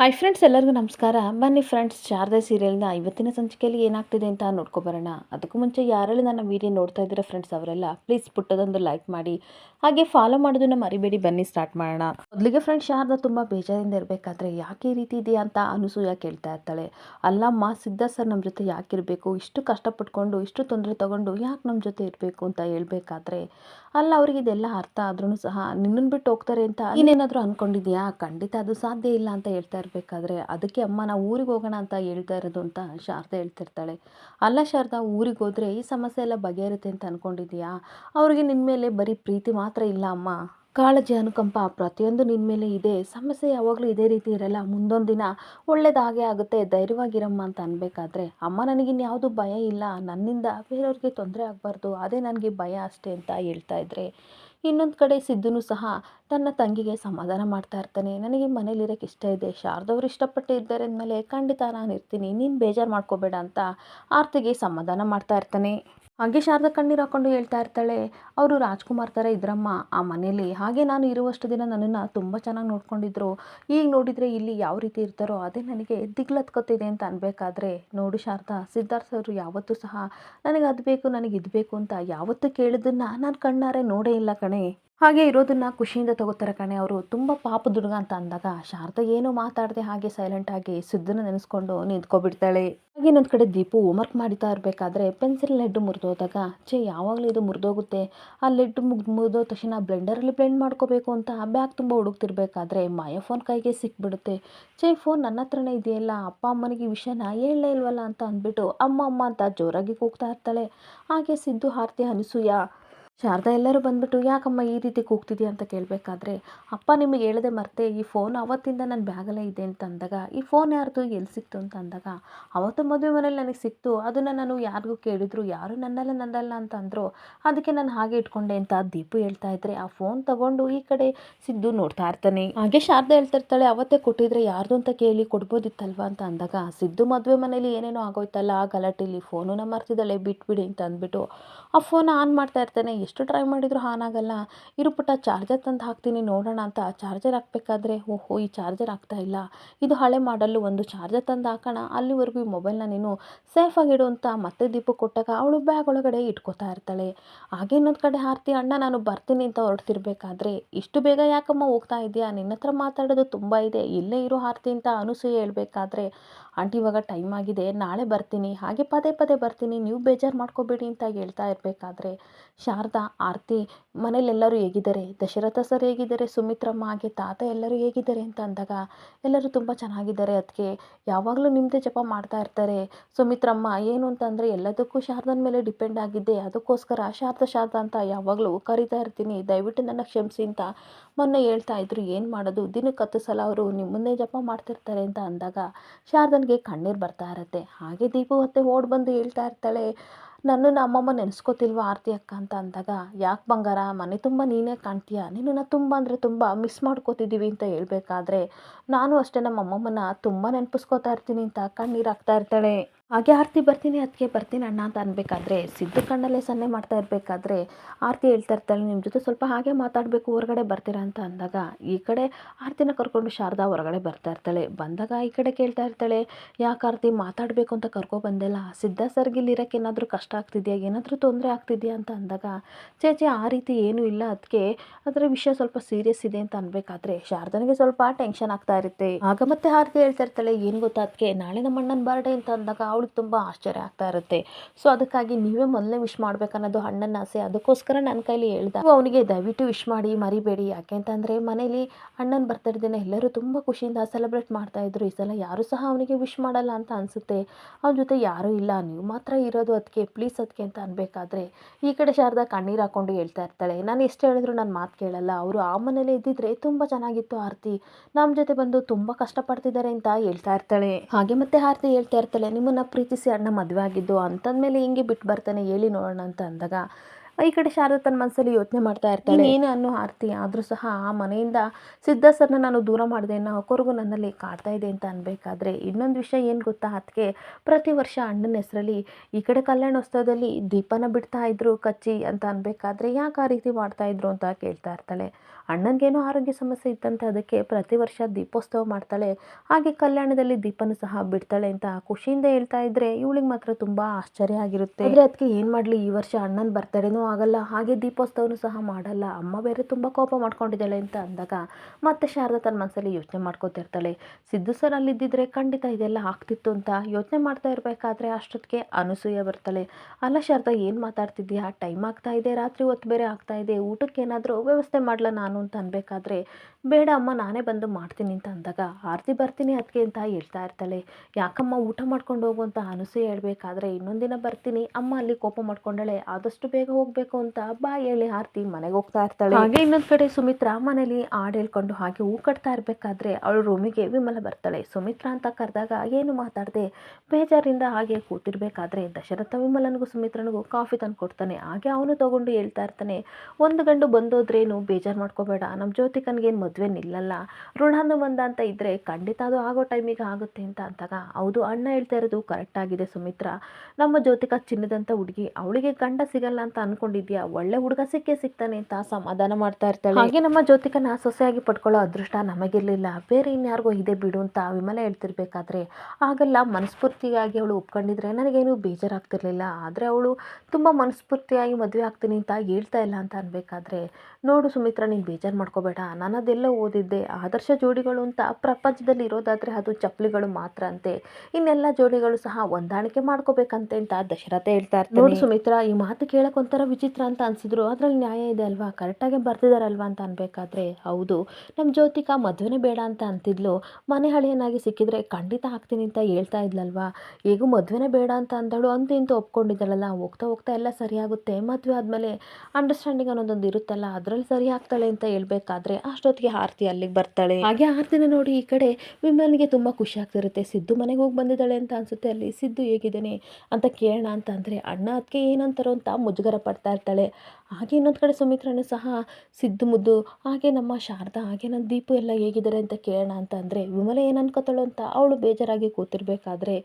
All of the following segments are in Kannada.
ಹಾಯ್ ಫ್ರೆಂಡ್ಸ್ ಎಲ್ಲರಿಗೂ ನಮಸ್ಕಾರ. ಬನ್ನಿ ಫ್ರೆಂಡ್ಸ್ ಶಾರದಾ ಸೀರಿಯಲ್ನ ಇವತ್ತಿನ ಸಂಚಿಕೆಯಲ್ಲಿ ಏನಾಗ್ತಿದೆ ಅಂತ ನೋಡ್ಕೊಬರೋಣ. ಅದಕ್ಕೂ ಮುಂಚೆ ಯಾರಲ್ಲಿ ನನ್ನ ವೀಡಿಯೋ ನೋಡ್ತಾ ಇದ್ದೀರಾ ಫ್ರೆಂಡ್ಸ್ ಅವರೆಲ್ಲ ಪ್ಲೀಸ್ ಪುಟ್ಟದೊಂದು ಲೈಕ್ ಮಾಡಿ. ಹಾಗೆ ಫಾಲೋ ಮಾಡೋದನ್ನ ಮರಿಬೇಡಿ, ಬನ್ನಿ ಸ್ಟಾರ್ಟ್ ಮಾಡೋಣ. ಮೊದಲಿಗೆ ಫ್ರೆಂಡ್ಸ್ ಶಾರದಾ ತುಂಬ ಬೇಜಾರಿಂದ ಇರಬೇಕಾದ್ರೆ ಯಾಕೆ ಈ ರೀತಿ ಇದೆಯಾ ಅಂತ ಅನುಸೂಯ ಕೇಳ್ತಾ ಇರ್ತಾಳೆ. ಅಲ್ಲಮ್ಮ ಸಿದ್ಧ ಸರ್ ನಮ್ಮ ಜೊತೆ ಯಾಕೆ ಇರಬೇಕು? ಇಷ್ಟು ಕಷ್ಟಪಟ್ಕೊಂಡು, ಇಷ್ಟು ತೊಂದರೆ ತಗೊಂಡು ಯಾಕೆ ನಮ್ಮ ಜೊತೆ ಇರಬೇಕು ಅಂತ ಹೇಳಬೇಕಾದ್ರೆ, ಅಲ್ಲ ಅವ್ರಿಗೆ ಇದೆಲ್ಲ ಅರ್ಥ ಆದ್ರೂ ಸಹ ನಿನ್ನನ್ನು ಬಿಟ್ಟು ಹೋಗ್ತಾರೆ ಅಂತ ನೀನೇನಾದರೂ ಅಂದ್ಕೊಂಡಿದ್ಯಾ ಖಂಡಿತ ಅದು ಸಾಧ್ಯ ಇಲ್ಲ ಅಂತ ಹೇಳ್ತಾ ಇರಬೇಕಾದ್ರೆ ಅದಕ್ಕೆ ಅಮ್ಮ, ನಾವು ಊರಿಗೆ ಹೋಗೋಣ ಅಂತ ಹೇಳ್ತಾ ಇರೋದು ಅಂತ ಶಾರದಾ ಹೇಳ್ತಿರ್ತಾಳೆ. ಅಲ್ಲ ಶಾರದಾ, ಊರಿಗೆ ಹೋದರೆ ಈ ಸಮಸ್ಯೆ ಎಲ್ಲ ಬಗೆಹರುತ್ತೆ ಅಂತ ಅಂದ್ಕೊಂಡಿದ್ದೀಯಾ ಅವ್ರಿಗೆ ನಿನ್ನ ಮೇಲೆ ಬರೀ ಪ್ರೀತಿ ಮಾತ್ರ ಇಲ್ಲ ಅಮ್ಮ. ಕಾಳಜಿ, ಅನುಕಂಪ ಪ್ರತಿಯೊಂದು ನಿನ್ನ ಮೇಲೆ ಇದೆ. ಸಮಸ್ಯೆ ಯಾವಾಗಲೂ ಇದೇ ರೀತಿ ಇರಲ್ಲ. ಮುಂದೊಂದು ದಿನ ಒಳ್ಳೇದಾಗೆ ಆಗುತ್ತೆ. ಧೈರ್ಯವಾಗಿರಮ್ಮ ಅಂತ ಅನ್ಬೇಕಾದ್ರೆ, ಅಮ್ಮ ನನಗಿನ್ಯಾವುದು ಭಯ ಇಲ್ಲ. ನನ್ನಿಂದ ಬೇರೆಯವ್ರಿಗೆ ತೊಂದರೆ ಆಗಬಾರ್ದು. ಅದೇ ನನಗೆ ಭಯ ಅಷ್ಟೇ ಅಂತ ಹೇಳ್ತಾ ಇದ್ರೆ ಇನ್ನೊಂದು ಕಡೆ ಸಿದ್ದುನು ಸಹ ತನ್ನ ತಂಗಿಗೆ ಸಮಾಧಾನ ಮಾಡ್ತಾ ಇರ್ತಾನೆ. ನನಗೆ ಮನೇಲಿರೋಕ್ಕೆ ಇಷ್ಟ ಇದೆ. ಶಾರದವ್ರು ಇಷ್ಟಪಟ್ಟು ಇದ್ದಾರೆ ಅಂದಮೇಲೆ ಖಂಡಿತ ನಾನು ಇರ್ತೀನಿ. ನೀನು ಬೇಜಾರು ಮಾಡ್ಕೋಬೇಡ ಅಂತ ಆರ್ತಿಗೆ ಸಮಾಧಾನ ಮಾಡ್ತಾ ಇರ್ತಾನೆ. ಹಾಗೆ ಶಾರದಾ ಕಣ್ಣೀರು ಹಾಕೊಂಡು ಹೇಳ್ತಾ ಇರ್ತಾಳೆ, ಅವರು ರಾಜ್ಕುಮಾರ್ ಥರ ಇದ್ರಮ್ಮ. ಆ ಮನೇಲಿ ಹಾಗೆ ನಾನು ಇರುವಷ್ಟು ದಿನ ನನ್ನನ್ನು ತುಂಬ ಚೆನ್ನಾಗಿ ನೋಡ್ಕೊಂಡಿದ್ರು. ಈಗ ನೋಡಿದರೆ ಇಲ್ಲಿ ಯಾವ ರೀತಿ ಇರ್ತಾರೋ ಅದೇ ನನಗೆ ದಿಗ್ಲತ್ಕೊತಿದೆ ಅಂತ ಅನ್ಬೇಕಾದ್ರೆ, ನೋಡು ಶಾರದಾ, ಸಿದ್ಧಾರ್ಥ ಅವರು ಯಾವತ್ತೂ ಸಹ ನನಗೆ ಅದು ಬೇಕು, ನನಗೆ ಇದು ಬೇಕು ಅಂತ ಯಾವತ್ತೂ ಕೇಳಿದ್ದನ್ನು ನಾನು ಕಣ್ಣಾರೆ ನೋಡೇ ಇಲ್ಲ ಕಣೆ. ಹಾಗೆ ಇರೋದನ್ನ ಖುಷಿಯಿಂದ ತಗೋತಾರೆ ಕಣೆ ಅವರು. ತುಂಬ ಪಾಪ ದುಡುಗ ಅಂತ ಅಂದಾಗ ಶಾರದಾ ಏನು ಮಾತಾಡದೆ ಹಾಗೆ ಸೈಲೆಂಟ್ ಆಗಿ ಸಿದ್ದನ ನೆನೆಸ್ಕೊಂಡು ನಿಂತ್ಕೊಬಿಡ್ತಾಳೆ. ಇನ್ನೊಂದು ಕಡೆ ದೀಪು ಹೋಮ್ವರ್ಕ್ ಮಾಡ್ತಾ ಇರಬೇಕಾದ್ರೆ ಪೆನ್ಸಿಲ್ ಲೆಡ್ ಮುರಿದೋದಾಗ, ಛೇ, ಯಾವಾಗಲೂ ಇದು ಮುರಿದೋಗುತ್ತೆ. ಆ ಲೆಡ್ ಮುಗ್ದು ಮುರಿದೋ ತಕ್ಷಣ ಬ್ಲೆಂಡರಲ್ಲಿ ಬ್ಲೆಂಡ್ ಮಾಡ್ಕೋಬೇಕು ಅಂತ ಬ್ಯಾಗ್ ತುಂಬ ಹುಡುಕ್ತಿರ್ಬೇಕಾದ್ರೆ ಮಾಯ ಫೋನ್ ಕೈಗೆ ಸಿಕ್ಬಿಡುತ್ತೆ. ಛೇ ಫೋನ್ ನನ್ನ ಹತ್ರನೇ ಇದೆಯಲ್ಲ, ಅಪ್ಪ ಅಮ್ಮನಿಗೆ ವಿಷಯನ ಹೇಳಲೇ ಇಲ್ವಲ್ಲ ಅಂತ ಅಂದ್ಬಿಟ್ಟು ಅಮ್ಮ ಅಮ್ಮ ಅಂತ ಜೋರಾಗಿ ಕೂಗ್ತಾ ಇರ್ತಾಳೆ. ಹಾಗೆ ಸಿದ್ದು, ಹಾರ್ತಿ, ಅನಸೂಯ ಶಾರದಾ, ಎಲ್ಲರೂ ಬಂದ್ಬಿಟ್ಟು, ಯಾಕಮ್ಮ ಈ ರೀತಿ ಕೂಗ್ತಿದ್ಯಾ? ಅಂತ ಕೇಳಬೇಕಾದ್ರೆ, ಅಪ್ಪ ನಿಮಗೆ ಹೇಳದೆ ಮರ್ತೆ, ಈ ಫೋನ್ ಅವತ್ತಿಂದ ನನ್ನ ಬ್ಯಾಗಲ್ಲೇ ಇದೆ ಅಂತ ಅಂದಾಗ, ಈ ಫೋನ್ ಯಾರ್ದು? ಎಲ್ಲಿ ಸಿಕ್ತು? ಅಂತ ಅಂದಾಗ, ಅವತ್ತು ಮದುವೆ ಮನೇಲಿ ನನಗೆ ಸಿಕ್ತು. ಅದನ್ನು ನಾನು ಯಾರಿಗೂ ಕೇಳಿದ್ರು, ಯಾರು ನನ್ನಲ್ಲ ನನ್ನಲ್ಲ ಅಂತ ಅಂದರು. ಅದಕ್ಕೆ ನಾನು ಹಾಗೆ ಇಟ್ಕೊಂಡೆ ಅಂತ ದೀಪು ಹೇಳ್ತಾ ಇದ್ರೆ, ಆ ಫೋನ್ ತಗೊಂಡು ಈ ಕಡೆ ಸಿದ್ದು ನೋಡ್ತಾ ಇರ್ತಾನೆ. ಹಾಗೆ ಶಾರದಾ ಹೇಳ್ತಾ ಇರ್ತಾಳೆ, ಅವತ್ತೇ ಕೊಟ್ಟಿದ್ರೆ ಯಾರ್ದು ಅಂತ ಕೇಳಿ ಕೊಡ್ಬೋದಿತ್ತಲ್ವಾ? ಅಂತ ಅಂದಾಗ, ಸಿದ್ದು ಮದುವೆ ಮನೇಲಿ ಏನೇನೋ ಆಗೋಯ್ತಲ್ಲ, ಆ ಗಲಾಟೆಲಿ ನಮ್ಮ ಮರ್ತಿದ್ದಾಳೆ, ಬಿಟ್ಬಿಡಿ ಅಂತ ಅಂದ್ಬಿಟ್ಟು, ಆ ಫೋನ್ ಆನ್ ಮಾಡ್ತಾ ಇರ್ತಾನೆ. ಎಷ್ಟು ಟ್ರೈ ಮಾಡಿದರೂ ಆನ್ ಆಗಲ್ಲ ಇರು ಪುಟ್ಟ ಚಾರ್ಜರ್ ತಂದು ಹಾಕ್ತೀನಿ, ನೋಡೋಣ ಅಂತ. ಚಾರ್ಜರ್ ಹಾಕಬೇಕಾದ್ರೆ, ಓಹೋ, ಈ ಚಾರ್ಜರ್ ಆಗ್ತಾ ಇಲ್ಲ. ಇದು ಹಳೆ ಮಾಡಲು ಒಂದು ಚಾರ್ಜರ್ ತಂದು ಹಾಕೋಣ. ಅಲ್ಲಿವರೆಗೂ ಈ ಮೊಬೈಲ್ನ ನೀನು ಸೇಫಾಗಿ ಇಡು ಅಂತ ಮತ್ತೆ ದೀಪ ಕೊಟ್ಟಾಗ ಅವಳು ಬ್ಯಾಗ್ ಒಳಗಡೆ ಇಟ್ಕೋತಾ ಇರ್ತಾಳೆ. ಹಾಗೆ ಇನ್ನೊಂದು ಕಡೆ ಆರ್ತಿ ಅಣ್ಣ, ನಾನು ಬರ್ತೀನಿ ಅಂತ ಹೊರಡ್ತಿರ್ಬೇಕಾದ್ರೆ, ಇಷ್ಟು ಬೇಗ ಯಾಕಮ್ಮ ಹೋಗ್ತಾ ಇದೆಯಾ? ನಿನ್ನ ಹತ್ರ ಮಾತಾಡೋದು ತುಂಬ ಇದೆ. ಇಲ್ಲೇ ಇರೋ ಆರ್ತಿ ಅಂತ ಅನಸೂಯ ಹೇಳ್ಬೇಕಾದ್ರೆ ಆಂಟಿ ಇವಾಗ ಟೈಮ್ ಆಗಿದೆ, ನಾಳೆ ಬರ್ತೀನಿ, ಹಾಗೆ ಪದೇ ಪದೇ ಬರ್ತೀನಿ, ನೀವು ಬೇಜಾರು ಮಾಡ್ಕೋಬೇಡಿ ಅಂತ ಹೇಳ್ತಾ ಇರಬೇಕಾದ್ರೆ ಶಾರದಾ, ಆರತಿ ಮನೇಲಿ ಎಲ್ಲರೂ ಹೇಗಿದ್ದಾರೆ? ದಶರಥ ಸರ್ ಹೇಗಿದ್ದಾರೆ? ಸುಮಿತ್ರಮ್ಮ ಹಾಗೆ ತಾತ ಎಲ್ಲರೂ ಹೇಗಿದ್ದಾರೆ ಅಂತ ಅಂದಾಗ ಎಲ್ಲರೂ ತುಂಬ ಚೆನ್ನಾಗಿದ್ದಾರೆ. ಅದಕ್ಕೆ ಯಾವಾಗಲೂ ನಿಮ್ಮದೇ ಜಪ ಮಾಡ್ತಾ ಇರ್ತಾರೆ. ಸುಮಿತ್ರಮ್ಮ, ಏನು ಅಂತಂದರೆ ಎಲ್ಲದಕ್ಕೂ ಶಾರದನ ಮೇಲೆ ಡಿಪೆಂಡ್ ಆಗಿದ್ದೆ. ಅದಕ್ಕೋಸ್ಕರ ಶಾರದ, ಶಾರದಾ ಅಂತ ಯಾವಾಗಲೂ ಕರಿತಾ ಇರ್ತೀನಿ. ದಯವಿಟ್ಟು ನನ್ನ ಕ್ಷಮಿಸಿ ಅಂತ ಮೊನ್ನೆ ಹೇಳ್ತಾ ಇದ್ರು. ಏನು ಮಾಡೋದು? ದಿನಕ್ಕೆ ಹತ್ತು ಸಲ ಅವರು ನಿಮ್ಮನ್ನೇ ಜಪ ಮಾಡ್ತಿರ್ತಾರೆ ಅಂತ ಅಂದಾಗ ಶಾರದನಿಗೆ ಕಣ್ಣೀರು ಬರ್ತಾ ಇರತ್ತೆ. ಹಾಗೆ ದೀಪು ಮತ್ತೆ ಓಡ್ ಬಂದು ಹೇಳ್ತಾ ಇರ್ತಾಳೆ. ನನ್ನನ್ನು ಅಮ್ಮಮ್ಮ ನೆನೆಸ್ಕೋತಿಲ್ವ ಆರತಿ ಅಕ್ಕ ಅಂತ ಅಂದಾಗ, ಯಾಕೆ ಬಂಗಾರ, ಮನೆ ತುಂಬ ನೀನೇ ಕಾಣ್ತೀಯ? ನಿನ್ನನ್ನು ತುಂಬ ಅಂದರೆ ತುಂಬ ಮಿಸ್ ಮಾಡ್ಕೋತಿದ್ದೀವಿ ಅಂತ ಹೇಳ್ಬೇಕಾದ್ರೆ, ನಾನು ಅಷ್ಟೇ ನಮ್ಮ ಅಮ್ಮಮ್ಮನ ತುಂಬ ನೆನಪಿಸ್ಕೋತಾ ಇರ್ತೀನಿ ಅಂತ ಕಣ್ಣೀರು ಹಾಕ್ತಾ ಇರ್ತಾಳೆ. ಹಾಗೆ ಆರತಿ ಬರ್ತೀನಿ ಅದಕ್ಕೆ ಬರ್ತೀನಿ ಅಣ್ಣ ಅಂತ ಅನ್ಬೇಕಾದ್ರೆ, ಸಿದ್ದು ಕಣ್ಣಲ್ಲೇ ಸನ್ನೆ ಮಾಡ್ತಾ ಇರಬೇಕಾದ್ರೆ, ಆರತಿ ಹೇಳ್ತಾ ಇರ್ತಾಳೆ ನಿಮ್ಮ ಜೊತೆ ಸ್ವಲ್ಪ ಹಾಗೆ ಮಾತಾಡಬೇಕು, ಹೊರಗಡೆ ಬರ್ತೀರಾ? ಅಂತ ಅಂದಾಗ, ಈ ಕಡೆ ಆರತಿನ ಕರ್ಕೊಂಡು ಶಾರದಾ ಹೊರಗಡೆ ಬರ್ತಾ ಇರ್ತಾಳೆ. ಬಂದಾಗ ಈ ಕಡೆ ಕೇಳ್ತಾ ಇರ್ತಾಳೆ, ಯಾಕೆ ಆರತಿ ಮಾತಾಡಬೇಕು ಅಂತ ಕರ್ಕೊ ಬಂದಿಲ್ಲ? ಸಿದ್ಧ ಸರ್ಗಿಲ್ಲಿ ಇರೋಕ್ಕೆ ಏನಾದರೂ ಕಷ್ಟ ಆಗ್ತಿದೆಯಾ? ಏನಾದರೂ ತೊಂದರೆ ಆಗ್ತಿದೆಯಾ? ಅಂತ ಅಂದಾಗ ಚೇಚೆ ಆ ರೀತಿ ಏನೂ ಇಲ್ಲ ಅದಕ್ಕೆ ಅದರ ವಿಷಯ ಸ್ವಲ್ಪ ಸೀರಿಯಸ್ ಇದೆ ಅಂತ ಅನ್ಬೇಕಾದ್ರೆ, ಶಾರದನಿಗೆ ಸ್ವಲ್ಪ ಟೆನ್ಷನ್ ಆಗ್ತಾ ಇರುತ್ತೆ. ಆಗ ಮತ್ತೆ ಆರತಿ ಹೇಳ್ತಾ ಇರ್ತಾಳೆ, ಏನು ಗೊತ್ತಾ ಅದಕ್ಕೆ ನಾಳೆ ನಮ್ಮ ಅಣ್ಣನ ಬರ್ಡೇ ಅಂತ ಅಂದಾಗ ಅವಳಿಗೆ ತುಂಬ ಆಶ್ಚರ್ಯ ಆಗ್ತಾ ಇರುತ್ತೆ. ಸೊ ಅದಕ್ಕಾಗಿ ನೀವೇ ಮೊದಲೇ ವಿಶ್ ಮಾಡ್ಬೇಕನ್ನೋದು ಅಣ್ಣನ ಆಸೆ. ಅದಕ್ಕೋಸ್ಕರ ನನ್ನ ಕೈಲಿ ಹೇಳ್ದೆ. ಅವನಿಗೆ ದಯವಿಟ್ಟು ವಿಶ್ ಮಾಡಿ, ಮರಿಬೇಡಿ. ಯಾಕೆ ಅಂತಂದರೆ ಮನೇಲಿ ಅಣ್ಣನ ಬರ್ತಡೇನ ಎಲ್ಲರೂ ತುಂಬ ಖುಷಿಯಿಂದ ಸೆಲೆಬ್ರೇಟ್ ಮಾಡ್ತಾ ಇದ್ರು. ಈ ಸಲ ಯಾರೂ ಸಹ ಅವನಿಗೆ ವಿಶ್ ಮಾಡಲ್ಲ ಅಂತ ಅನಿಸುತ್ತೆ. ಅವನ ಜೊತೆ ಯಾರೂ ಇಲ್ಲ. ನೀವು ಮಾತ್ರ ಇರೋದು ಅದಕ್ಕೆ ಪ್ಲೀಸ್ ಅದಕ್ಕೆ ಅಂತ ಅನ್ಬೇಕಾದ್ರೆ ಈ ಕಡೆ ಶಾರದಾ ಕಣ್ಣೀರು ಹಾಕೊಂಡು ಹೇಳ್ತಾ ಇರ್ತಾಳೆ. ನಾನು ಎಷ್ಟು ಹೇಳಿದ್ರು ನಾನು ಮಾತು ಕೇಳಲ್ಲ. ಅವರು ಆ ಮನೇಲಿ ಇದ್ದಿದ್ರೆ ತುಂಬ ಚೆನ್ನಾಗಿತ್ತು ಆರತಿ. ನಮ್ಮ ಜೊತೆ ಬಂದು ತುಂಬ ಕಷ್ಟಪಡ್ತಿದ್ದಾರೆ ಅಂತ ಹೇಳ್ತಾ ಇರ್ತಾಳೆ. ಹಾಗೆ ಮತ್ತೆ ಆರತಿ ಹೇಳ್ತಾ ಇರ್ತಾಳೆ, ನಿಮ್ಮನ್ನ ಪ್ರೀತಿಸಿ ಅಣ್ಣ ಮದುವೆ ಆಗಿದ್ದು ಅಂತಂದ್ಮೇಲೆ ಹಿಂಗೆ ಬಿಟ್ಟು ಬರ್ತಾನೆ ಹೇಳಿ ನೋಡೋಣ ಅಂತ ಅಂದಾಗ ಈ ಕಡೆ ಶಾರದಾ ತನ್ನ ಮನಸ್ಸಲ್ಲಿ ಯೋಚನೆ ಮಾಡ್ತಾ ಇರ್ತಾಳೆ. ಏನು ಅನ್ನೋ ಆರ್ತಿ ಆದರೂ ಸಹ ಆ ಮನೆಯಿಂದ ಸಿದ್ಧ ಸರ್ನ ನಾನು ದೂರ ಮಾಡಿದೆ ಅನ್ನೋ ಕೊರಗು ನನ್ನಲ್ಲಿ ಕಾಡ್ತಾ ಇದೆ ಅಂತ ಅನ್ಬೇಕಾದ್ರೆ ಇನ್ನೊಂದು ವಿಷಯ ಏನು ಗೊತ್ತಾ? ಅದಕ್ಕೆ ಪ್ರತಿ ವರ್ಷ ಅಣ್ಣನ ಹೆಸರಲ್ಲಿ ಈ ಕಡೆ ಕಲ್ಯಾಣೋತ್ಸವದಲ್ಲಿ ದೀಪನ ಬಿಡ್ತಾ ಇದ್ರು ಕಚ್ಚಿ ಅಂತ ಅನ್ಬೇಕಾದ್ರೆ ಯಾಕೆ ಆ ರೀತಿ ಮಾಡ್ತಾ ಇದ್ರು ಅಂತ ಕೇಳ್ತಾ ಇರ್ತಾಳೆ. ಅಣ್ಣನಿಗೇನೋ ಆರೋಗ್ಯ ಸಮಸ್ಯೆ ಇತ್ತಂತೆ ಅದಕ್ಕೆ ಪ್ರತಿ ವರ್ಷ ದೀಪೋತ್ಸವ ಮಾಡ್ತಾಳೆ. ಹಾಗೆ ಕಲ್ಯಾಣದಲ್ಲಿ ದೀಪನ ಸಹ ಬಿಡ್ತಾಳೆ ಅಂತ ಖುಷಿಯಿಂದ ಹೇಳ್ತಾ ಇದ್ರೆ ಇವಳಿಗೆ ಮಾತ್ರ ತುಂಬಾ ಆಶ್ಚರ್ಯ ಆಗಿರುತ್ತೆ. ಆದರೆ ಅದಕ್ಕೆ ಏನು ಮಾಡಲಿ? ಈ ವರ್ಷ ಅಣ್ಣನ ಬರ್ತಡೇನೂ ಆಗಲ್ಲ, ಹಾಗೆ ದೀಪೋತ್ಸವನೂ ಸಹ ಮಾಡಲ್ಲ. ಅಮ್ಮ ಬೇರೆ ತುಂಬ ಕೋಪ ಮಾಡ್ಕೊಂಡಿದ್ದಾಳೆ ಅಂತ ಅಂದಾಗ ಮತ್ತೆ ಶಾರದಾ ತನ್ನ ಮನಸ್ಸಲ್ಲಿ ಯೋಚನೆ ಮಾಡ್ಕೋತಿರ್ತಾಳೆ ಸಿದ್ದು ಸರ್ ಅಲ್ಲಿದ್ದಿದ್ರೆ ಖಂಡಿತ ಇದೆಲ್ಲ ಆಗ್ತಿತ್ತು ಅಂತ ಯೋಚನೆ ಮಾಡ್ತಾ ಇರಬೇಕಾದ್ರೆ ಅಷ್ಟೊತ್ತಿಗೆ ಅನಸೂಯ ಬರ್ತಾಳೆ. ಅಲ್ಲ ಶಾರದಾ, ಏನು ಮಾತಾಡ್ತಿದ್ಯಾ ಟೈಮ್ ಆಗ್ತಾ ಇದೆ, ರಾತ್ರಿ ಹೊತ್ತು ಬೇರೆ ಆಗ್ತಾ ಇದೆ. ಊಟಕ್ಕೆ ಏನಾದರೂ ವ್ಯವಸ್ಥೆ ಮಾಡಲ್ಲ ನಾನು ಅಂತ ಅನ್ಬೇಕಾದ್ರೆ ಬೇಡ ಅಮ್ಮ, ನಾನೇ ಬಂದು ಮಾಡ್ತೀನಿ ಅಂತ ಅಂದಾಗ ಆರತಿ ಬರ್ತೀನಿ ಅದಕ್ಕೆ ಅಂತ ಹೇಳ್ತಾ ಇರ್ತಾಳೆ. ಯಾಕಮ್ಮ ಊಟ ಮಾಡ್ಕೊಂಡು ಹೋಗು ಅಂತ ಅನಸೂಯ ಹೇಳ್ಬೇಕಾದ್ರೆ ಇನ್ನೊಂದಿನ ಬರ್ತೀನಿ. ಅಮ್ಮ ಅಲ್ಲಿ ಕೋಪ ಮಾಡ್ಕೊಂಡಳೆ. ಆದಷ್ಟು ಬೇಗ ಹೋಗಬೇಕು ಅಂತ ಬಾಯಲ್ಲಿ ಆರತಿ ಮನೆಗೆ ಹೋಗ್ತಾ ಇರ್ತಾಳೆ. ಹಾಗೆ ಇನ್ನೊಂದು ಕಡೆ ಸುಮಿತ್ರಾ ಮನೇಲಿ ಹಾಡು ಹೇಳ್ಕೊಂಡು ಹಾಗೆ ಹೂ ಕಟ್ತಾ ಇರಬೇಕಾದ್ರೆ ಅವಳು ರೂಮಿಗೆ ವಿಮಲ ಬರ್ತಾಳೆ. ಸುಮಿತ್ರಾ ಅಂತ ಕರೆದಾಗ ಏನು ಮಾತಾಡದೆ? ಬೇಜಾರಿಂದ ಹಾಗೆ ಕೂತಿರ್ಬೇಕಾದ್ರೆ ದಶರಥ ವಿಮಲನಿಗೂ ಸುಮಿತ್ರನಿಗೂ ಕಾಫಿ ತಂದು ಕೊಡ್ತಾನೆ. ಹಾಗೆ ಅವನು ತಗೊಂಡು ಹೇಳ್ತಾ ಇರ್ತಾನೆ, ಒಂದು ಗಂಡು ಬಂದೋದ್ರೇನು ಬೇಜಾರು ಮಾಡ್ಕೋಬೇಡ. ನಮ್ಮ ಜ್ಯೋತಿಕನ್ಗೇನು ಮದುವೆ ನಿಲ್ಲಲ್ಲ. ಋಣಾನುಬಂಧ ಅಂತ ಇದ್ರೆ ಖಂಡಿತ ಅದು ಆಗೋ ಟೈಮಿಗೆ ಆಗುತ್ತೆ ಅಂತ ಅಂದಾಗ, ಹೌದು, ಅಣ್ಣ ಹೇಳ್ತಾ ಇರೋದು ಕರೆಕ್ಟ್ ಆಗಿದೆ ಸುಮಿತ್ರಾ. ನಮ್ಮ ಜ್ಯೋತಿಕ ಚಿನ್ನದಂತ ಹುಡುಗಿ, ಅವಳಿಗೆ ಗಂಡ ಸಿಗಲ್ಲ ಅಂತ ಅನ್ಕೊಂಡಿದ್ಯಾ ಒಳ್ಳೆ ಹುಡುಗ ಸಿಕ್ಕೇ ಸಿಗ್ತಾನೆ ಅಂತ ಸಮಾಧಾನ ಮಾಡ್ತಾ ಇರ್ತಾಳೆ. ಹಾಗೆ ನಮ್ಮ ಜ್ಯೋತಿಕನ ಸೊಸೆಯಾಗಿ ಪಡ್ಕೊಳ್ಳೋ ಅದೃಷ್ಟ ನಮಗಿರಲಿಲ್ಲ. ಬೇರೆ ಇನ್ಯಾರಿಗೋ ಇದೆ ಬಿಡು ಅಂತ ವಿಮಲ ಹೇಳ್ತಿರ್ಬೇಕಾದ್ರೆ ಆಗಲ್ಲ ಮನಸ್ಫೂರ್ತಿಯಾಗಿ ಅವಳು ಒಪ್ಕೊಂಡಿದ್ರೆ ನನಗೇನು ಬೇಜಾರಾಗ್ತಿರ್ಲಿಲ್ಲ. ಆದರೆ ಅವಳು ತುಂಬ ಮನಸ್ಫೂರ್ತಿಯಾಗಿ ಮದುವೆ ಆಗ್ತೀನಿ ಅಂತ ಹೇಳ್ತಾ ಇಲ್ಲ ಅಂತ ಅನ್ಬೇಕಾದ್ರೆ ನೋಡು ಸುಮಿತ್ರ, ನೀನು ಬೇಜಾರು ಮಾಡ್ಕೋಬೇಡ. ನಾನು ಅದೆಲ್ಲ ಓದಿದ್ದೆ. ಆದರ್ಶ ಜೋಡಿಗಳು ಅಂತ ಪ್ರಪಂಚದಲ್ಲಿ ಇರೋದಾದರೆ ಅದು ಚಪ್ಪಲಿಗಳು ಮಾತ್ರ ಅಂತೆ. ಇನ್ನೆಲ್ಲ ಜೋಡಿಗಳು ಸಹ ಹೊಂದಾಣಿಕೆ ಮಾಡ್ಕೋಬೇಕಂತೆ ಅಂತ ದಶರಥ ಹೇಳ್ತಾ ಇರ್ತಾರೆ ನೋಡು ಸುಮಿತ್ರ, ಈ ಮಾತು ಕೇಳಕ್ಕೆ ಒಂಥರ ವಿಚಿತ್ರ ಅಂತ ಅನ್ಸಿದ್ರು. ಅದ್ರಲ್ಲಿ ನ್ಯಾಯ ಇದೆ ಅಲ್ವಾ? ಕರೆಕ್ಟಾಗಿ ಬರ್ತಿದಾರಲ್ವಾ ಅಂತ ಅನ್ಬೇಕಾದ್ರೆ? ಹೌದು. ನಮ್ಮ ಜ್ಯೋತಿಕಾ ಮದುವೆನೇ ಬೇಡ ಅಂತ ಅಂತಿದ್ಲು. ಮನೆ ಹಳೆಯನಾಗಿ ಸಿಕ್ಕಿದ್ರೆ ಖಂಡಿತ ಹಾಕ್ತೀನಿ ಅಂತ ಹೇಳ್ತಾ ಇದ್ಲಲ್ವಾ? ಈಗೂ ಮದುವೆನೇ ಬೇಡ ಅಂತ ಅಂದಳು. ಅಂತ ಇಂತ ಒಪ್ಕೊಂಡಿದ್ದಾಳಲ್ಲ. ಹೋಗ್ತಾ ಹೋಗ್ತಾ ಎಲ್ಲ ಸರಿಯಾಗುತ್ತೆ. ಮದುವೆ ಆದಮೇಲೆ ಅಂಡರ್ಸ್ಟ್ಯಾಂಡಿಂಗ್ ಅನ್ನೋದೊಂದು ಇರುತ್ತಲ್ಲ ಅದರಲ್ಲಿ ಸರಿ ಆಗ್ತಾಳೆ ಅಂತ ಹೇಳ್ಬೇಕಾದ್ರೆ ಅಷ್ಟೊತ್ತಿಗೆ ಆರತಿ ಅಲ್ಲಿಗೆ ಬರ್ತಾಳೆ. ಹಾಗೆ ಆರತಿನ ನೋಡಿ ಈ ಕಡೆ ವಿಮಲ್ಗೆ ತುಂಬ ಖುಷಿ ಆಗ್ತಿರುತ್ತೆ. ಸಿದ್ದು ಮನೆಗೆ ಹೋಗಿ ಬಂದಿದ್ದಾಳೆ ಅಂತ ಅನ್ಸುತ್ತೆ. ಅಲ್ಲಿ ಸಿದ್ದು ಹೇಗಿದ್ದಾನೆ ಅಂತ ಕೇಳೋಣ ಅಂತ ಅಂದರೆ ಅಣ್ಣ ಅದಕ್ಕೆ ಏನಂತಾರೋ ಅಂತ ಮುಜುಗರ ಪಡ್ತಾ ಇರ್ತಾಳೆ. ಹಾಗೆ ಇನ್ನೊಂದು ಕಡೆ ಸುಮಿತ್ರನು ಸಹ ಸಿದ್ದು ಮುದ್ದು, ಹಾಗೆ ನಮ್ಮ ಶಾರದಾ, ಹಾಗೆ ನನ್ನ ದೀಪು ಎಲ್ಲ ಹೇಗಿದ್ದಾರೆ ಅಂತ ಕೇಳೋಣ ಅಂತ ಅಂದರೆ ವಿಮಲ ಏನು ಅಂತ ಅವಳು ಬೇಜಾರಾಗಿ ಕೂತಿರ್ಬೇಕಾದ್ರೆ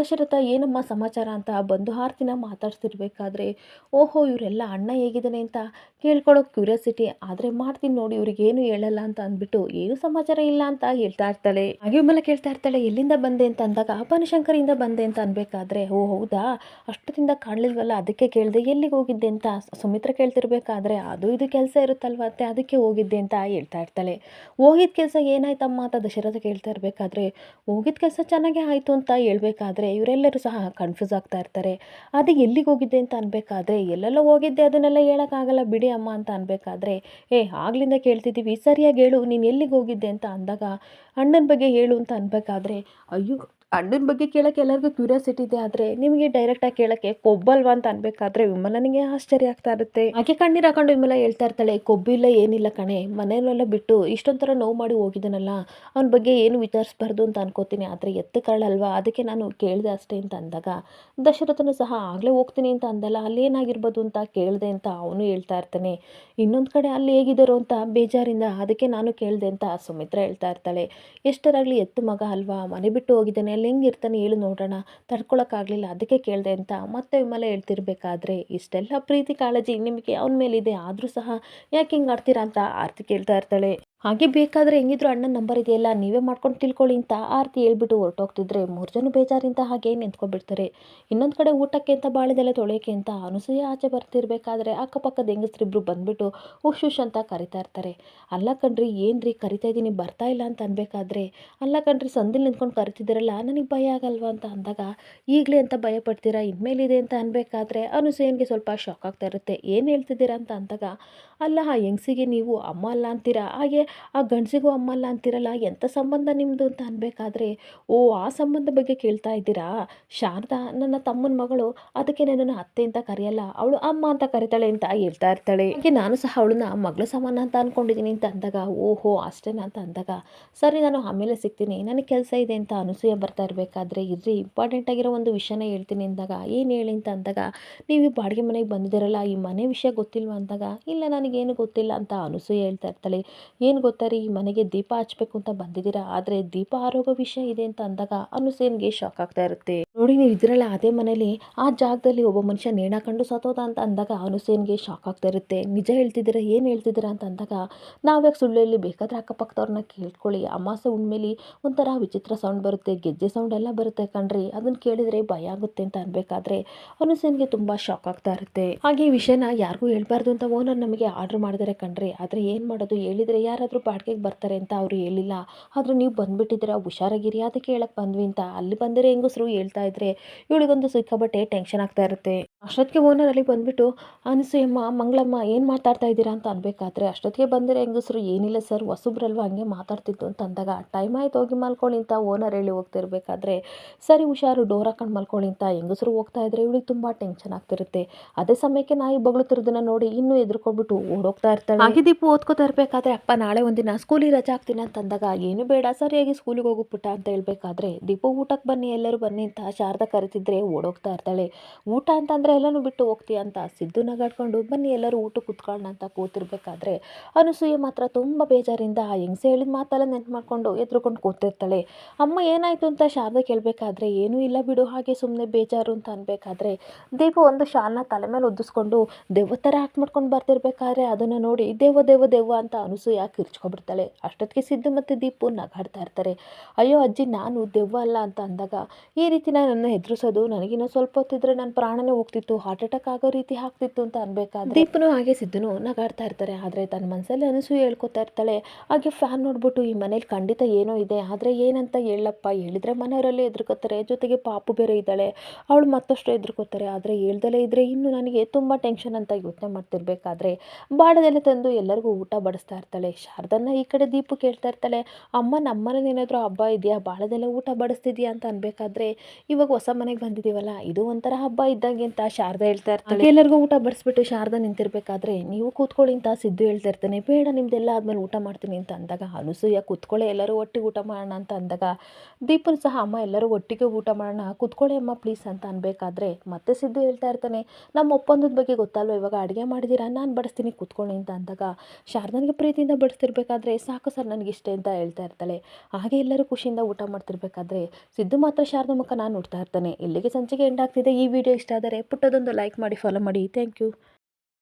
ದಶರಥ ಏನಮ್ಮ ಸಮಾಚಾರ ಅಂತ ಬಂದು ಆರ್ತಿನ ಮಾತಾಡ್ತಿರ್ಬೇಕಾದ್ರೆ ಓಹೋ, ಇವರೆಲ್ಲ ಅಣ್ಣ ಹೇಗಿದ್ದಾನೆ ಅಂತ ಕೇಳ್ಕೊಳ್ಳೋ ಕ್ಯೂರಿಯಾಸಿಟಿ ಆದರೆ ಮಾಡ್ತೀನಿ ನೋಡಿ, ಇವ್ರಿಗೆ ಏನು ಹೇಳಲ್ಲ ಅಂತ ಅಂದ್ಬಿಟ್ಟು ಏನು ಸಮಾಚಾರ ಇಲ್ಲ ಅಂತ ಹೇಳ್ತಾ ಇರ್ತಾಳೆ. ಹಾಗೆ ಮೇಲೆ ಕೇಳ್ತಾ ಇರ್ತಾಳೆ, ಎಲ್ಲಿಂದ ಬಂದೆ ಅಂತ ಅಂದಾಗ ಬನಶಂಕರಿಂದ ಬಂದೆ ಅಂತ ಅನ್ಬೇಕಾದ್ರೆ, ಓ ಹೌದಾ? ಅಷ್ಟದಿಂದ ಕಾಣಲಿಲ್ವಲ್ಲ, ಅದಕ್ಕೆ ಕೇಳಿದೆ, ಎಲ್ಲಿಗೆ ಹೋಗಿದ್ದೆ ಅಂತ ಸುಮಿತ್ರ ಕೇಳ್ತಿರ್ಬೇಕಾದ್ರೆ, ಅದು ಇದು ಕೆಲಸ ಇರುತ್ತಲ್ವ ಅತ್ತೆ, ಅದಕ್ಕೆ ಹೋಗಿದ್ದೆ ಅಂತ ಹೇಳ್ತಾ ಇರ್ತಾಳೆ. ಹೋಗಿದ ಕೆಲಸ ಏನಾಯ್ತಮ್ಮ ಅಂತ ದಶರಥ ಕೇಳ್ತಾ ಇರಬೇಕಾದ್ರೆ, ಹೋಗಿದ ಕೆಲಸ ಚೆನ್ನಾಗೇ ಆಯಿತು ಅಂತ ಹೇಳ್ಬೇಕಾದ್ರೆ, ಇವರೆಲ್ಲರೂ ಸಹ ಕನ್ಫ್ಯೂಸ್ ಆಗ್ತಾ ಇರ್ತಾರೆ. ಅದು ಎಲ್ಲಿಗೆ ಹೋಗಿದ್ದೆ ಅಂತ ಅನ್ಬೇಕಾದ್ರೆ, ಎಲ್ಲೆಲ್ಲೋ ಹೋಗಿದ್ದೆ, ಅದನ್ನೆಲ್ಲ ಹೇಳೋಕ್ಕಾಗಲ್ಲ, ಬಿಡಿ ಅಮ್ಮ ಅಂತ ಅನ್ಬೇಕಾದ್ರೆ ಏ, ಆಗ್ಲಿಂದ ಕೇಳ್ತಿದ್ದೀವಿ. ಸರಿಯಾಗಿ ಹೇಳು. ನೀನು ಎಲ್ಲಿಗೆ ಹೋಗಿದ್ದೆ? ಅಂತ ಅಂದಾಗ, ಅಣ್ಣನ ಬಗ್ಗೆ ಹೇಳು ಅಂತ ಅನ್ಬೇಕಾದ್ರೆ, ಅಯ್ಯೋ ಅಣ್ಣನ ಬಗ್ಗೆ ಕೇಳೋಕ್ಕೆ ಎಲ್ಲರಿಗೂ ಕ್ಯೂರಿಯಾಸಿಟಿ ಇದೆ ಆದರೆ ನಿಮಗೆ ಡೈರೆಕ್ಟಾಗಿ ಕೇಳೋಕ್ಕೆ ಕೊಬ್ಬಲ್ವಾ ಅಂತ ಅನ್ಬೇಕಾದ್ರೆ ವಿಮಲನಿಗೆ ಆಶ್ಚರ್ಯ ಆಗ್ತಾ ಇರುತ್ತೆ. ಹಾಗೆ ಕಣ್ಣೀರು ಹಾಕೊಂಡು ವಿಮಲ ಹೇಳ್ತಾ ಇರ್ತಾಳೆ ಕೊಬ್ಬಿಲ್ಲ ಏನಿಲ್ಲ ಕಣೆ. ಮನೆಯಲ್ಲೆಲ್ಲ ಬಿಟ್ಟು ಇಷ್ಟೊಂಥರ ನೋವು ಮಾಡಿ ಹೋಗಿದ್ದಾನಲ್ಲ ಅವನ ಬಗ್ಗೆ ಏನು ವಿಚಾರಿಸ್ಬಾರ್ದು ಅಂತ ಅನ್ಕೋತೀನಿ. ಆದರೆ ಎತ್ತು ಕಳ್ಳಲ್ವಾ ಅದಕ್ಕೆ ನಾನು ಕೇಳಿದೆ ಅಷ್ಟೇ ಅಂತ ಅಂದಾಗ, ದಶರಥನು ಸಹ ಆಗಲೇ ಹೋಗ್ತೀನಿ ಅಂತ ಅಂದಲ್ಲ. ಅಲ್ಲಿ ಏನಾಗಿರ್ಬೋದು ಅಂತ ಕೇಳಿದೆ ಅಂತ ಅವನು ಹೇಳ್ತಾ ಇರ್ತಾನೆ. ಇನ್ನೊಂದು ಕಡೆ ಅಲ್ಲಿ ಹೇಗಿದ್ದಾರೋ ಅಂತ ಬೇಜಾರಿಂದ ಅದಕ್ಕೆ ನಾನು ಕೇಳಿದೆ ಅಂತ ಸುಮಿತ್ರ ಹೇಳ್ತಾ ಇರ್ತಾಳೆ. ಎಷ್ಟರಾಗಲಿ ಎತ್ತು ಮಗ ಅಲ್ವಾ? ಮನೆ ಬಿಟ್ಟು ಹೋಗಿದ್ದಾನೆ. ಅಲ್ಲಿ ಹೆಂಗಿರ್ತಾನೆ ಹೇಳು ನೋಡೋಣ. ತಡ್ಕೊಳಕ್ಕಾಗಲಿಲ್ಲ. ಅದಕ್ಕೆ ಕೇಳಿದೆ ಅಂತ ಮತ್ತೆ ವಿಮಲ ಹೇಳ್ತಿರ್ಬೇಕಾದ್ರೆ ಇಷ್ಟೆಲ್ಲ ಪ್ರೀತಿ ಕಾಳಜಿ ನಿಮಗೆ ಅವನ ಮೇಲಿದೆ. ಆದರೂ ಸಹ ಯಾಕೆ ಹಿಂಗೆ ಆಡ್ತೀರಾ ಅಂತ ಆರ್ತಿ ಕೇಳ್ತಾ ಇರ್ತಾಳೆ. ಹಾಗೆ ಬೇಕಾದರೆ ಹೆಂಗಿದ್ರು ಅಣ್ಣನ ನಂಬರ್ ಇದೆಯಲ್ಲ, ನೀವೇ ಮಾಡ್ಕೊಂಡು ತಿಳ್ಕೊಳ್ಳಿ ಅಂತ ಆರತಿ ಹೇಳ್ಬಿಟ್ಟು ಹೊರಟೋಗ್ತಿದ್ರೆ ಮೂರು ಜನ ಬೇಜಾರಿಂದ ಹಾಗೆ ನಿಂತ್ಕೊಂಡ್ಬಿಡ್ತಾರೆ. ಇನ್ನೊಂದು ಕಡೆ ಊಟಕ್ಕೆ ಅಂತ ಬಾಳೆದೆಲೆ ತೊಳೆಯೋಕೆ ಅಂತ ಅನಸೂಯ ಆಚೆ ಬರ್ತಿರ್ಬೇಕಾದ್ರೆ ಅಕ್ಕಪಕ್ಕದ ಹೆಂಗಸ್ರಿಬ್ರು ಬಂದ್ಬಿಟ್ಟು ಹುಶ್ ಹುಷ್ ಅಂತ ಕರಿತಾ ಇರ್ತಾರೆ. ಅಲ್ಲ ಕಣ್ರಿ, ಏನ್ರಿ ಕರಿತಾ ಇದ್ದೀನಿ ಬರ್ತಾ ಇಲ್ಲ ಅಂತ ಅನ್ಬೇಕಾದ್ರೆ, ಅಲ್ಲ ಕಣ್ರಿ ಸಂದಿಲ್ ನಿಂತ್ಕೊಂಡು ಕರಿತಿದ್ದೀರಲ್ಲ, ನನಗೆ ಭಯ ಆಗಲ್ವಾ ಅಂತ ಅಂದಾಗ, ಈಗಲೇ ಅಂತ ಭಯ ಪಡ್ತೀರಾ, ಇನ್ಮೇಲಿದೆ ಅಂತ ಅನ್ಬೇಕಾದ್ರೆ ಅನಸೂಯನಿಗೆ ಸ್ವಲ್ಪ ಶಾಕ್ ಆಗ್ತಾ ಇರುತ್ತೆ. ಏನು ಹೇಳ್ತಿದ್ದೀರಾ ಅಂತ ಅಂದಾಗ ಅಲ್ಲ, ಆ ಹೆಂಗ್ಸಿಗೆ ನೀವು ಅಮ್ಮ ಅಲ್ಲ ಅಂತೀರಾ? ಹಾಗೆ ಆ ಗಂಡಸಿಗೂ ಅಮ್ಮ ಅಲ್ಲ ಅಂತೀರಲ್ಲ? ಎಂಥ ಸಂಬಂಧ ನಿಮ್ಮದು ಅಂತ ಅನ್ಬೇಕಾದ್ರೆ, ಓ, ಆ ಸಂಬಂಧ ಬಗ್ಗೆ ಕೇಳ್ತಾ ಇದ್ದೀರಾ? ಶಾರದಾ, ನನ್ನ ತಮ್ಮನ ಮಗಳು, ಅದಕ್ಕೆ ನನ್ನನ್ನು ಅತ್ತೆ ಅಂತ ಕರೆಯಲ್ಲ. ಅವಳು ಅಮ್ಮ ಅಂತ ಕರಿತಾಳೆ ಅಂತ ಹೇಳ್ತಾ ಇರ್ತಾಳೆ. ಹಾಗೆ ನಾನು ಸಹ ಅವಳನ್ನ ಮಗಳ ಸಮಾನ ಅಂತ ಅಂದ್ಕೊಂಡಿದ್ದೀನಿ ಅಂತ ಅಂದಾಗ, ಓಹೋ, ಅಷ್ಟೇನಾ ಅಂತ ಅಂದಾಗ, ಸರಿ, ನಾನು ಆಮೇಲೆ ಸಿಗ್ತೀನಿ. ನನಗೆ ಕೆಲಸ ಇದೆ ಅಂತ ಅನಸೂಯ ಬರ್ತಾ ಇರಬೇಕಾದ್ರೆ ಇರ್ರಿ. ಇಂಪಾರ್ಟೆಂಟ್ ಆಗಿರೋ ಒಂದು ವಿಷಯನ ಹೇಳ್ತೀನಿ ಅಂದಾಗ, ಏನು ಹೇಳಿ ಅಂತ ಅಂದಾಗ, ನೀವು ಬಾಡಿಗೆ ಮನೆಗೆ ಬಂದಿದ್ದೀರಲ್ಲ, ಈ ಮನೆ ವಿಷಯ ಗೊತ್ತಿಲ್ವಾ ಅಂದಾಗ, ಇಲ್ಲ ನನಗೇನು ಗೊತ್ತಿಲ್ಲ ಅಂತ ಅನಸೂಯ ಹೇಳ್ತಾ ಇರ್ತಾಳೆ. ಏನು ಗೊತ್ತಾ ರೀ, ಮನೆಗೆ ದೀಪ ಹಚ್ಬೇಕು ಅಂತ ಬಂದಿದ್ದೀರಾ? ಆದರೆ ದೀಪ ಆರೋಗ್ಯ ವಿಷಯ ಇದೆ ಅಂತ ಅಂದಾಗ ಅನುಸೇನ್ಗೆ ಶಾಕ್ ಆಗ್ತಾ ಇರುತ್ತೆ. ನೋಡಿ ನೀವು ಇದ್ರಲ್ಲ ಅದೇ ಮನೇಲಿ, ಆ ಜಾಗದಲ್ಲಿ ಒಬ್ಬ ಮನುಷ್ಯ ನೇಣ ಕಂಡು ಸತ್ತೋದ ಅಂತ ಅಂದಾಗ ಅನುಸೇನ್ಗೆ ಶಾಕ್ ಆಗ್ತಾ ಇರುತ್ತೆ. ನಿಜ ಹೇಳ್ತಿದ್ದೀರಾ, ಏನು ಹೇಳ್ತಿದ್ದೀರಾ ಅಂತ ಅಂದಾಗ ನಾವ್ಯಾಕೆ ಸುಳ್ಳು ಹೇಳಿ ಬೇಕಾದ್ರೆ ಅಕ್ಕಪಕ್ಕದವ್ರನ್ನ ಕೇಳ್ಕೊಳ್ಳಿ. ಅಮಾಸೆ ಉಣ್ಮೇಲಿ ಒಂಥರ ವಿಚಿತ್ರ ಸೌಂಡ್ ಬರುತ್ತೆ, ಗೆಜ್ಜೆ ಸೌಂಡ್ ಎಲ್ಲ ಬರುತ್ತೆ ಕಣ್ರಿ. ಅದನ್ನ ಕೇಳಿದ್ರೆ ಭಯ ಆಗುತ್ತೆ ಅಂತ ಅನ್ಬೇಕಾದ್ರೆ ಅನುಸೇನ್ಗೆ ತುಂಬ ಶಾಕ್ ಆಗ್ತಾ ಇರುತ್ತೆ. ಹಾಗೆ ಈ ವಿಷಯನ ಯಾರಿಗೂ ಹೇಳ್ಬಾರ್ದು ಅಂತ ಓನರ್ ನಮಗೆ ಆರ್ಡರ್ ಮಾಡಿದರೆ ಕಣ್ರಿ. ಆದರೆ ಏನು ಮಾಡೋದು? ಹೇಳಿದರೆ ಯಾರಾದರೂ ಬಾಡಿಗೆಗೆ ಬರ್ತಾರೆ ಅಂತ ಅವರು ಹೇಳಿಲ್ಲ. ಆದರೂ ನೀವು ಬಂದುಬಿಟ್ಟಿದ್ದೀರಾ? ಹುಷಾರಾಗಿರಿ ಅದಕ್ಕೆ ಹೇಳಕ್ಕೆ ಬಂದ್ವಿ ಅಂತ. ಅಲ್ಲಿ ಬಂದರೆ ಹೆಂಗಸರು ಹೇಳ್ತಾ ಇದ್ರೆ ಇವಳಿಗೊಂದು ಸಿಕ್ಕಾಬಟ್ಟೆ ಟೆನ್ಷನ್ ಆಗ್ತಾ ಇರುತ್ತೆ. ಅಷ್ಟೊತ್ತಿಗೆ ಓನರ್ ಅಲ್ಲಿ ಬಂದ್ಬಿಟ್ಟು ಅನಸೂಯಮ್ಮ ಮಂಗಳಮ್ಮ, ಏನು ಮಾತಾಡ್ತಾ ಇದ್ದೀರಾ? ಅಂತ ಅನ್ಬೇಕಾದ್ರೆ ಅಷ್ಟೊತ್ತಿಗೆ ಬಂದರೆ ಹೆಂಗಸರು, ಏನಿಲ್ಲ ಸರ್, ಹೊಸಬ್ರಲ್ವ ಹಂಗೆ ಮಾತಾಡ್ತಿದ್ದು? ಅಂತ ಅಂದಾಗ ಟೈಮ್ ಆಯ್ತು, ಹೋಗಿ ಮಲ್ಕೊಳ್ಳಿ ಅಂತ ಓನರ್ ಹೇಳಿ ಹೋಗ್ತಿರ್ಬೇಕಾದ್ರೆ, ಸರಿ ಹುಷಾರು ಡೋರ್ ಹಾಕೊಂಡು ಮಲ್ಕೊಳ್ಳಿ ಅಂತ ಹೆಂಗಸರು ಹೋಗ್ತಾ ಇದ್ರೆ, ಇವಳಿಗೆ ತುಂಬ ಟೆನ್ಷನ್ ಆಗ್ತಿರುತ್ತೆ. ಅದೇ ಸಮಯಕ್ಕೆ ನಾಯಿ ಬಗಳುತ್ತಿರೋದನ್ನ ನೋಡಿ ಇನ್ನೂ ಎದ್ರುಕೊಂಡ್ಬಿಟ್ಟು ಓಡೋಗ್ತಾ ಇರ್ತಾಳೆ. ಹಾಗೆ ದೀಪು ಓದ್ಕೋತಾ ಇರಬೇಕಾದ್ರೆ, ಅಪ್ಪ, ನಾಳೆ ಒಂದಿನ ಸ್ಕೂಲಿಗೆ ರಜೆ ಆಗ್ತೀನಿ ಅಂತ ಅಂದಾಗ, ಏನು ಬೇಡ, ಸರಿಯಾಗಿ ಸ್ಕೂಲಿಗೆ ಹೋಗು ಪುಟ್ಟ ಅಂತ ಹೇಳ್ಬೇಕಾದ್ರೆ, ದೀಪು ಊಟಕ್ಕೆ ಬನ್ನಿ, ಎಲ್ಲರೂ ಬನ್ನಿ ಅಂತ ಶಾರದಾ ಕರಿತಿದ್ರೆ ಓಡೋಗ್ತಾ ಇರ್ತಾಳೆ. ಊಟ ಅಂತಂದರೆ ಎಲ್ಲನೂ ಬಿಟ್ಟು ಹೋಗ್ತೀಯ ಅಂತ ಸಿದ್ದು ನಗಾಡ್ಕೊಂಡು, ಬನ್ನಿ, ಎಲ್ಲರೂ ಊಟ ಕುತ್ಕೊಳ್ಳೋಣ ಅಂತ ಕೂತಿರ್ಬೇಕಾದ್ರೆ, ಅನಸೂಯ ಮಾತ್ರ ತುಂಬ ಬೇಜಾರಿಂದ ಆ ಹೆಂಗಸೆ ಹೇಳಿದ ಮಾತೆಲ್ಲ ನೆನ್ಪು ಮಾಡ್ಕೊಂಡು ಎದ್ರುಕೊಂಡು ಕೂತಿರ್ತಾಳೆ. ಅಮ್ಮ, ಏನಾಯಿತು ಅಂತ ಶಾರದಾ ಕೇಳಬೇಕಾದ್ರೆ, ಏನೂ ಇಲ್ಲ ಬಿಡು, ಹಾಗೆ ಸುಮ್ಮನೆ ಬೇಜಾರು ಅಂತ ಅನ್ಬೇಕಾದ್ರೆ, ದೀಪ ಒಂದು ಶಾಲನ್ನ ತಲೆ ಮೇಲೆ ಒದ್ದಿಸ್ಕೊಂಡು ದೆವ್ವ ಥರ ಆಕ್ಟ್ ಮಾಡ್ಕೊಂಡು ಬರ್ತಿರ್ಬೇಕಾದ್ರೆ ಅದನ್ನು ನೋಡಿ ದೇವ ದೇವ ದೇವ ಅಂತ ಅನಸು ಯಾಕೆ ಇರ್ಚ್ಕೊಬಿಡ್ತಾಳೆ ಅಷ್ಟೊತ್ತಿಗೆ ಸಿದ್ದು ಮತ್ತು ದೀಪು ನಗಾಡ್ತಾ ಇರ್ತಾರೆ. ಅಯ್ಯೋ ಅಜ್ಜಿ, ನಾನು ದೆವ್ವ ಅಲ್ಲ ಅಂತ ಅಂದಾಗ, ಈ ರೀತಿ ನನ್ನ ಹೆದರಿಸೋದು, ನನಗಿನ್ನೂ ಸ್ವಲ್ಪ ಹೊತ್ತಿದ್ರೆ ನನ್ನ ಪ್ರಾಣನೇ ಹೋಗ್ತಿತ್ತು, ಹಾರ್ಟ್ ಅಟ್ಯಾಕ್ ಆಗೋ ರೀತಿ ಆಗ್ತಿತ್ತು ಅಂತ ಅನ್ಬೇಕಾದ್ರೆ ದೀಪನು ಹಾಗೆ ಸಿದ್ದನು ನಗಾಡ್ತಾ ಇರ್ತಾರೆ. ಆದರೆ ತನ್ನ ಮನಸ್ಸಲ್ಲಿ ಅನಿಸು ಹೇಳ್ಕೊತಾ ಇರ್ತಾಳೆ. ಹಾಗೆ ಫ್ಯಾನ್ ನೋಡ್ಬಿಟ್ಟು ಈ ಮನೇಲಿ ಖಂಡಿತ ಏನೋ ಇದೆ, ಆದರೆ ಏನಂತ ಹೇಳಪ್ಪ? ಹೇಳಿದ್ರೆ ಮನೆಯವರಲ್ಲಿ ಎದುರ್ಕೋತಾರೆ ಜೊತೆಗೆ ಪಾಪು ಬೇರೆ ಇದ್ದಾಳೆ, ಅವಳು ಮತ್ತಷ್ಟು ಎದುರ್ಕೋತಾರೆ ಆದರೆ ಹೇಳ್ದಲೇ ಇದ್ರೆ ಇನ್ನು ನನಗೆ ತುಂಬ ಟೆನ್ಷನ್ ಅಂತ ಯೋಚನೆ ಮಾಡ್ತಿರ್ಬೇಕಾದ್ರೆ ಬಾಡದೆಲ್ಲ ತಂದು ಎಲ್ಲರಿಗೂ ಊಟ ಬಡಿಸ್ತಾ ಇರ್ತಾಳೆ. ಶಾರದನ್ನ ಈ ಕಡೆ ದೀಪು ಕೇಳ್ತಾ ಇರ್ತಾಳೆ. ಅಮ್ಮ, ನಮ್ಮನೇಲಿ ಏನಾದರೂ ಹಬ್ಬ ಇದೆಯಾ? ಬಾಳದೆಲ್ಲ ಊಟ ಬಡಿಸ್ತಿದ್ಯಾ? ಅಂತ ಅನ್ಬೇಕಾದ್ರೆ, ಇವಾಗ ಹೊಸ ಮನೆಗೆ ಬಂದಿದ್ದೀವಲ್ಲ, ಇದು ಒಂಥರ ಹಬ್ಬ ಇದ್ದಂಗೆ ಅಂತ ಶಾರದಾ ಹೇಳ್ತಾ ಇರ್ತಾಳೆ. ಎಲ್ಲರಿಗೂ ಊಟ ಬಡಿಸ್ಬಿಟ್ಟು ಶಾರದ ನಿಂತಿರ್ಬೇಕಾದ್ರೆ, ನೀವು ಕೂತ್ಕೊಳ್ಳಿ ಅಂತ ಸಿದ್ದು ಹೇಳ್ತಾ ಇರ್ತಾನೆ. ಬೇಡ, ನಿಮ್ದೆಲ್ಲ ಆದ್ಮೇಲೆ ಊಟ ಮಾಡ್ತೀನಿ ಅಂತ ಅಂದಾಗ, ಅನಸೂಯ, ಕೂತ್ಕೊಳ್ಳೆ, ಎಲ್ಲರೂ ಒಟ್ಟಿಗೆ ಊಟ ಮಾಡೋಣ ಅಂತ ಅಂದಾಗ, ದೀಪನ್ ಸಹ, ಅಮ್ಮ, ಎಲ್ಲರೂ ಒಟ್ಟಿಗೆ ಊಟ ಮಾಡೋಣ, ಕೂತ್ಕೊಳ್ಳಿ ಅಮ್ಮ ಪ್ಲೀಸ್ ಅಂತ ಅನ್ಬೇಕಾದ್ರೆ, ಮತ್ತೆ ಸಿದ್ದು ಹೇಳ್ತಾ ಇರ್ತಾನೆ, ನಮ್ಮ ಒಪ್ಪಂದದ ಬಗ್ಗೆ ಗೊತ್ತಲ್ವ? ಇವಾಗ ಅಡುಗೆ ಮಾಡಿದ್ದೀರಾ? ನಾನು ಬಡಿಸ್ತೀನಿ ಕೂತ್ಕೊಳ್ಳಿ ಅಂತ ಅಂದಾಗ ಶಾರದನಿಗೆ ಪ್ರೀತಿಯಿಂದ ಬಡಿಸ್ತಿರ್ಬೇಕಾದ್ರೆ ಸಾಕು ಸರ್ ನನಗೆ ಇಷ್ಟ ಅಂತ ಹೇಳ್ತಾ ಇರ್ತಾಳೆ. ಹಾಗೆ ಎಲ್ಲರೂ ಖುಷಿಯಿಂದ ಊಟ ಮಾಡ್ತಿರ್ಬೇಕಾದ್ರೆ ಸಿದ್ದು ಮಾತ್ರ ಶಾರದಾ ಮುಖ ನಾನು ನೋಡ್ತಾ ಇರ್ತಾನೆ. ಇಲ್ಲಿಗೆ ಸಂಚಿಕೆ ಎಂಡ್ ಆಗ್ತಿದೆ. ಈ ವಿಡಿಯೋ ಇಷ್ಟ ಆದರೆ ಪುಟ್ಟದೊಂದು ಲೈಕ್ ಮಾಡಿ ಫಾಲೋ ಮಾಡಿ. Thank you